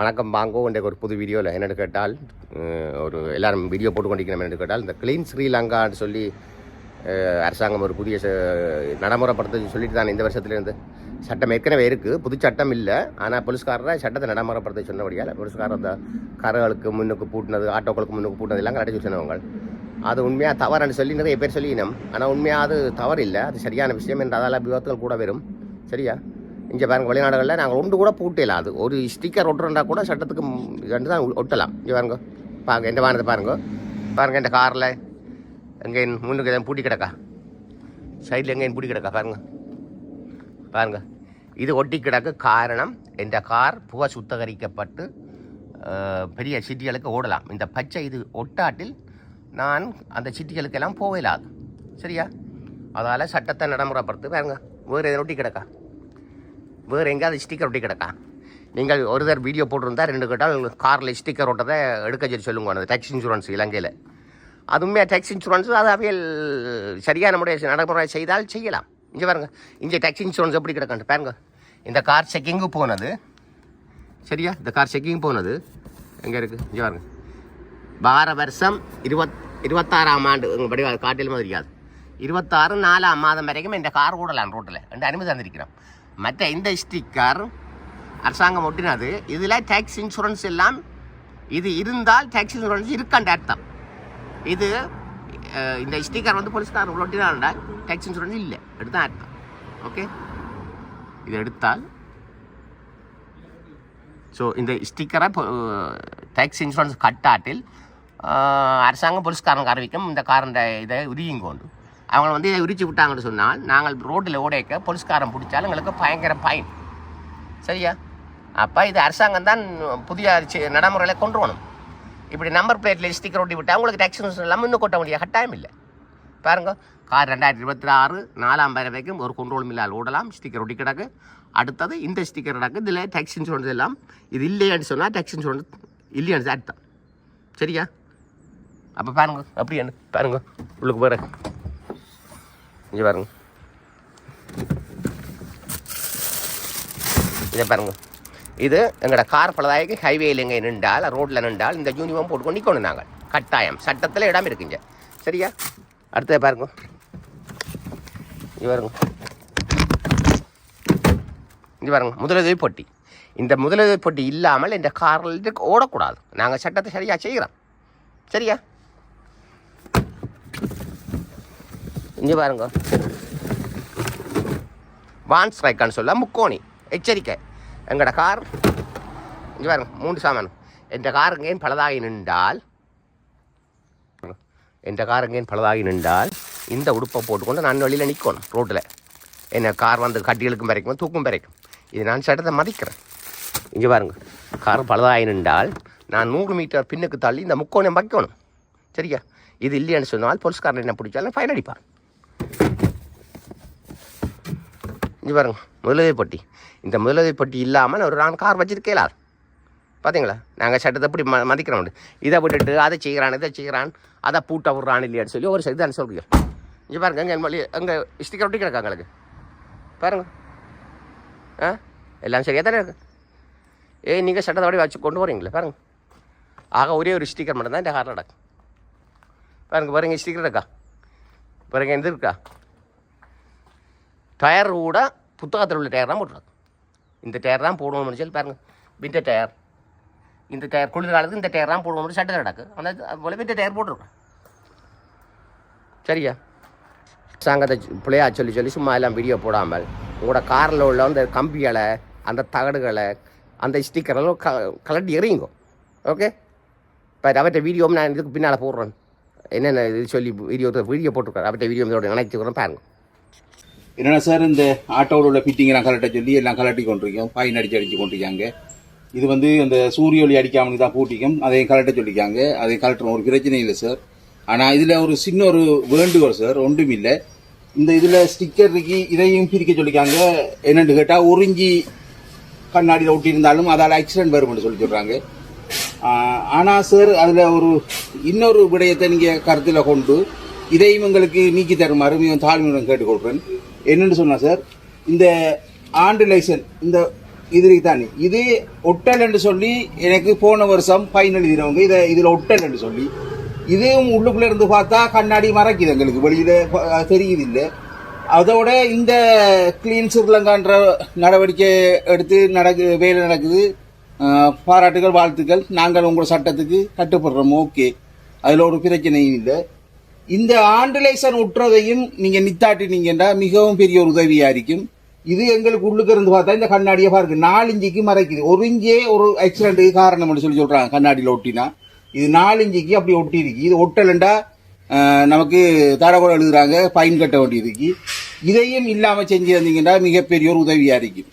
வணக்கம் பாங்கோ இன்றைக்கு ஒரு புது வீடியோவில் என்னென்னு கேட்டால் ஒரு எல்லாரும் வீடியோ போட்டு கொண்டிருக்கணும் என்னென்னு கேட்டால் இந்த க்ளீன் ஸ்ரீலங்கான்னு சொல்லி அரசாங்கம் ஒரு புதிய ச- சொல்லிட்டு தான் இந்த வருஷத்துலேருந்து. சட்டம் ஏற்கனவே இருக்குது புது சட்டம் இல்லை. ஆனால் போலீஸ்காரரை சட்டத்தை நடைமுறைப்படுத்த சொன்னபடியால் போலீஸ்காரர் அந்த கரகளுக்கு முன்னுக்கு பூட்டினது ஆட்டோக்களுக்கு முன்னுக்கு பூட்டினது எல்லாம் கரெக்டாக சொன்னவங்க. அது உண்மையாக தவறுன்னு சொல்லி நிறைய பேர் சொல்லினோம். ஆனால் உண்மையாக அது தவறு இல்லை அது சரியான விஷயம் என்ற அதால் விபத்துகள் கூட வரும். சரியா? இங்கே பாருங்க வெளிநாடுகளில் நாங்கள் ஒன்று கூட பூட்டையில் அது. ஒரு ஸ்டிக்கர் ஒட்டுறா கூட சட்டத்துக்கு ரெண்டு தான் ஒட்டலாம். இங்கே பாருங்க பாருங்க இந்த வானத்தை பாருங்க. பாருங்க இந்த காரில் எங்கே முன்னுக்கு எதாவது பூட்டி கிடக்கா? சைடில் எங்கேயும் பூட்டி கிடக்கா? பாருங்க. பாருங்க. இது ஒட்டி கிடக்கு காரணம் இந்த கார் புகை சுத்தகரிக்கப்பட்டு பெரிய சிட்டிகளுக்கு ஓடலாம். இந்த பச்சை இது ஒட்டாட்டில் நான் அந்த சிட்டிகளுக்கெல்லாம் போகலாது சரியா? அதால் சட்டத்தை நடைமுறைப்படுத்து. பாருங்க வேறு எதை ஒட்டி கிடக்கா? வேறு எங்கேயாவது ஸ்டிக்கர் ஒட்டி கிடக்கா? நீங்கள் ஒரு தடவை வீடியோ போட்டிருந்தா ரெண்டு கேட்டால் காரில் ஸ்டிக்கர் ஒட்டதை எடுக்க சொல்லி சொல்லுங்க அந்த டேக்ஸ் இன்சூரன்ஸ் இலங்கையில். அதுவுமே டேக்ஸ் இன்சூரன்ஸ் அது அவையில் சரியான முறையை நடைமுறை செய்தால் செய்யலாம். இங்கே பாருங்க இங்கே டேக்ஸ் இன்சூரன்ஸ் எப்படி கிடக்காண்டு பாருங்க. இந்த கார் செக்கிங்கு போனது. சரியா? இந்த கார் செக்கிங் போனது. எங்கே இருக்குது இங்கே பாருங்க. வார வருஷம் இருபத் இருபத்தாறாம் ஆண்டு உங்கள் படி காட்டிலும் தெரியாது இருபத்தாறு நாலாம் மாதம் வரைக்கும் இந்த கார் ஓடலாம் ரோட்டில் ரெண்டு அனுமதி தந்திருக்கிறோம். மற்ற இந்த ஸ்டிக்கர் அரசாங்கம் ஒட்டினது. இதில் டேக்ஸ் இன்சூரன்ஸ் எல்லாம் இது இருந்தால் டேக்ஸ் இன்சூரன்ஸ் இருக்காண்ட அர்த்தம். இது இந்த ஸ்டிக்கர் வந்து போலீஸ்கார் ஒட்டினாண்டா டேக்ஸ் இன்சூரன்ஸ் இல்லை. எடுத்தான் அர்த்தம். ஓகே இது எடுத்தால் ஸோ இந்த ஸ்டிக்கரை டேக்ஸ் இன்சூரன்ஸ் கட்டாட்டில் அரசாங்கம் போலீஸ்காரங்க அறிவிக்கும் இந்த காரண்ட இதை உரியும் அவங்களை வந்து இதை விட்டாங்கன்னு சொன்னால் நாங்கள் ரோட்டில் ஓடைக்க போலீஸ்காரன் பிடிச்சாலும் எங்களுக்கு பயங்கர பயன் சரியா? அப்போ இது அரசாங்கம் தான் புதிய நடைமுறையில் நடைமுறையில கொண்டு வரணும். இப்படி நம்பர் பிளேட்டில் ஸ்டிக்கர் ஒட்டி விட்டால் உங்களுக்கு டேக்ஸ் இன்சூரன்ஸ் இல்லாமல் இன்னும் கொட்ட முடியாது. கட்டாயம் இல்லை. பாருங்க கார் ரெண்டாயிரத்தி இருபத்தி ஆறு நாலாம் வரைக்கும் ஒரு கொண்டோலும் இல்லாமல் ஓடலாம். ஸ்டிக்கர் ஒட்டி கிடக்கு. அடுத்தது இந்த ஸ்டிக்கர் கிடக்கு. இதில் டேக்ஸ் இன்சூரன்ஸ் எல்லாம் இது இல்லையான்னு சொன்னால் டேக்ஸ் இன்சூரன்ஸ் இல்லையான்னு அர்த்தம். சரியா? அப்போ பாருங்க அப்படி என்ன பாருங்க உள்ளுக்கு போகிறேன் இங்கே பாருங்க. இதை பாருங்க. இது எங்களோட கார் பலதாய்க்கு ஹைவேயில் எங்கே நின்றால் ரோட்டில் நின்றால் இந்த யூனிஃபார்ம் போட்டுக்கொண்டு நிற்கணும் நாங்கள் கட்டாயம். சட்டத்தில் இடம் இருக்குங்க. சரியா? அடுத்தது பாருங்க. இங்கே பாருங்க. இங்கே பாருங்க. முதலுதவி பொட்டி. இந்த முதலுதவி பொட்டி இல்லாமல் இந்த காரில் ஓடக்கூடாது. நாங்கள் சட்டத்தை சரியாக செய்கிறோம். சரியா? இங்கே பாருங்க. வான் ஸ்ட்ரைக்கான்னு சொல்ல முக்கோணி. எச்சரிக்கை. எங்களோட கார் இங்கே பாருங்க மூன்று சாமானம் என் கார் எங்கேயும் பலதாகி நின்றால் என் கார் எங்கேயும் பலதாகி நின்றால் இந்த உடுப்பை போட்டுக்கொண்டு நான் வெளியில் நிற்கணும் ரோட்டில் என்ன கார் வந்து கட்டிகளுக்கும் பிறக்கும் தூக்கும் பிறக்கும். இது நான் சட்டத்தை மதிக்கிறேன். இங்கே பாருங்க கார் பலதாகி நின்றால் நான் நூறு மீட்டர் பின்னுக்கு தள்ளி இந்த முக்கோணம் வைக்கணும் சரியா? இது இல்லைன்னு சொன்னால் போலீஸ்காரன் என்ன பிடிச்சாலும் ஃபைன் அடிப்பான். இங்கே பாருங்க முதலுதவி பொட்டி. இந்த முதலுதவி பொட்டி இல்லாமல் ஒரு நான் கார் வச்சுருக்கேலா பார்த்தீங்களா நாங்கள் சட்டத்தை எப்படி ம மதிக்கிறோம் இதை விட்டுட்டு அதை செய்கிறான் இதை செய்கிறான் அதை பூட்ட விட்றான் இல்லையான்னு சொல்லி ஒரு செய்தி சொல்கிறீங்க இங்கே பாருங்க எங்கள் மொழி எங்கள் ஸ்டிக்கர் ஒட்டி கிடக்கா எங்களுக்கு பாருங்க. ஆ? எல்லாம் சரியாக தானே இருக்கு? ஏய் நீங்கள் சட்டத்தை அப்படி வச்சு கொண்டு போகிறீங்களே பாருங்க. ஆக ஒரே ஒரு ஸ்டிக்கர் மட்டும் தான் இந்த காரில் நடக்கு பாருங்க பாருங்க ஸ்டிக்கர் இருக்கா பாருங்க எந்த இருக்கா டயர் கூட புத்தகத்தில் உள்ள டயர் தான் போட்டுருக்கு இந்த டயர் தான் போடுவோம்னு சொல்லி பாருங்க. விண்ட டயர் இந்த டயர் குளிர்காலத்துக்கு இந்த டயர் தான் போடுவோம்னு சட்டை நடக்கு அந்த அது போல வின்டர் டயர் போட்டிருக்கேன் சரியா? சாங்கத்தை பிள்ளையா சொல்லி சொல்லி சும்மா எல்லாம் வீடியோ போடாமல் உங்களோட காரில் உள்ள அந்த கம்பிகளை அந்த தகடுகளை அந்த ஸ்டிக்கரெல்லாம் க கலட்டி எறியுங்க. ஓகே இப்போ அவற்றை வீடியோவும் நான் இதுக்கு பின்னால் போடுறேன். என்னென்ன இது சொல்லி வீடியோ வீடியோ போட்டிருக்கேன் அவற்றை வீடியோ இதோட நினைச்சுக்கிறேன் பாருங்கள் என்னென்னா சார் இந்த ஆட்டோவில் உள்ள ஃபிட்டிங்கெல்லாம் கலட்ட சொல்லி எல்லாம் கலட்டி கொண்டிருக்கோம் பாயின் அடிச்சு அடித்து கொண்டிருக்காங்க. இது வந்து அந்த சூரிய ஒளி அடிக்காமல் தான் பூட்டிக்கும். அதையும் கலட்ட சொல்லிக்காங்க. அதை கலட்டுறோம் ஒரு பிரச்சனை இல்லை சார். ஆனால் இதில் ஒரு சின்ன ஒரு வேண்டுகோள் சார். ஒன்றும் இல்லை. இந்த இதில் ஸ்டிக்கர் இருக்கு. இதையும் பிரிக்க சொல்லிக்காங்க. என்னென்னு கேட்டால் உறிஞ்சி கண்ணாடியில் ஒட்டியிருந்தாலும் அதால் ஆக்சிடென்ட் வரும்னு சொல்லி சொல்கிறாங்க ஆனால் சார் அதில் ஒரு இன்னொரு விடயத்தை நீங்கள் கருத்தில் கொண்டு இதையும் எங்களுக்கு நீக்கி தருமாறு மிகவும் தாழ்மையுடன் கேட்டுக்கொள்கிறேன். என்னென்னு சொன்னால் சார் இந்த ஆண்டு லைசன் இந்த இதுக்கு தானே இது ஒட்டல் என்று சொல்லி எனக்கு போன வருஷம் ஃபைன் எழுதினவங்க இதை இதில் ஒட்டல் என்று சொல்லி இதுவும் உள்ளுக்குள்ளே இருந்து பார்த்தா கண்ணாடி மறைக்குது எங்களுக்கு வெளியில தெரியுது இல்லை அதோட இந்த கிளீன் ஸ்ரீலங்கான்ற நடவடிக்கை எடுத்து நடக்கு வேலை நடக்குது. பாராட்டுகள் வாழ்த்துக்கள். நாங்கள் உங்கள் சட்டத்துக்கு கட்டுப்படுறோம் ஓகே அதில் ஒரு பிரச்சனையும் இல்லை. இந்த ஆண்டிலேசன் உற்றதையும் நீங்க நித்தாட்டினீங்கன்னா மிகவும் பெரிய ஒரு உதவியா இருக்கும் இது எங்களுக்கு உள்ளுக்கு இருந்து பார்த்தா இந்த கண்ணாடியை பாருங்க. நாலு இஞ்சிக்கு மறைக்குது. ஒரு இஞ்சே ஒரு ஆக்சிடென்ட்டுக்கு காரணம்னு சொல்லி சொல்றாங்க. கண்ணாடியில் ஒட்டினா. இது நாலு இஞ்சிக்கு அப்படி ஒட்டி இருக்கு இது ஒட்டலண்டா நமக்கு தரவுகள் எழுதுறாங்க ஃபைன் கட்ட வேண்டியதுக்கு இதையும் இல்லாம செஞ்சு வந்தீங்கன்னா மிகப்பெரிய ஒரு உதவியா இருக்கும்